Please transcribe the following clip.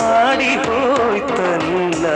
body ಹೋಯ್ತಲ್ಲ